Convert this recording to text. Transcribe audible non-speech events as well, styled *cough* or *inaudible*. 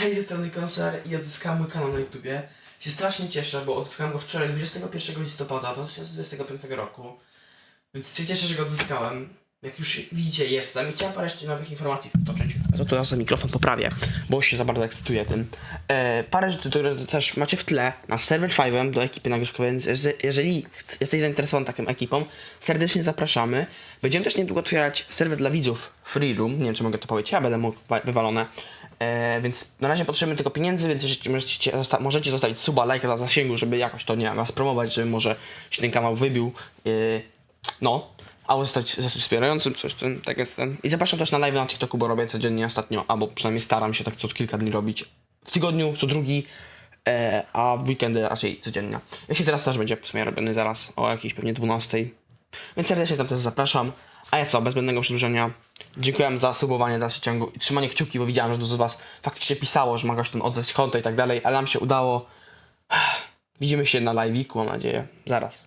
Hej, z Konser i odzyskałem mój kanał na YouTubie. Się strasznie cieszę, bo odzyskałem go wczoraj, 21 listopada 2025 roku. Więc się cieszę, że go odzyskałem. Jak już widzicie, jestem i chciałem parę jeszcze nowych informacji wtoczyć. To ja sobie mikrofon poprawię, bo się za bardzo ekscytuję tym. E, parę rzeczy, które też macie w tle. Nasz serwer 5 do ekipy nagrywkowej, więc jeżeli- jesteś zainteresowany taką ekipą, serdecznie zapraszamy. Będziemy też niedługo otwierać serwer dla widzów Free Room. Nie wiem, czy mogę to powiedzieć, ja będę mógł wa- wywalone. E, więc na razie potrzebujemy tylko pieniędzy, więc jeżeli możecie, zosta- możecie zostawić suba, lajka dla zasięgu, żeby jakoś to nie nas promować, żeby może się ten kanał wybił. E, no, albo zostać, zostać wspierającym, coś ten, tak jest ten. I zapraszam też na live na TikToku, bo robię codziennie ostatnio, albo przynajmniej staram się tak co kilka dni robić. W tygodniu, co drugi, e, a w weekendy raczej codziennie. Jeśli teraz też będzie w sumie robiony zaraz o jakiejś pewnie 12. Więc serdecznie tam też zapraszam. A ja co, bez zbędnego przedłużenia. Dziękuję za subowanie w dalszym ciągu i trzymanie kciuki, bo widziałem, że dużo z Was faktycznie pisało, że mogłaś ten oddać konto i tak dalej, ale nam się udało. *sighs* Widzimy się na live'iku, mam nadzieję. Zaraz.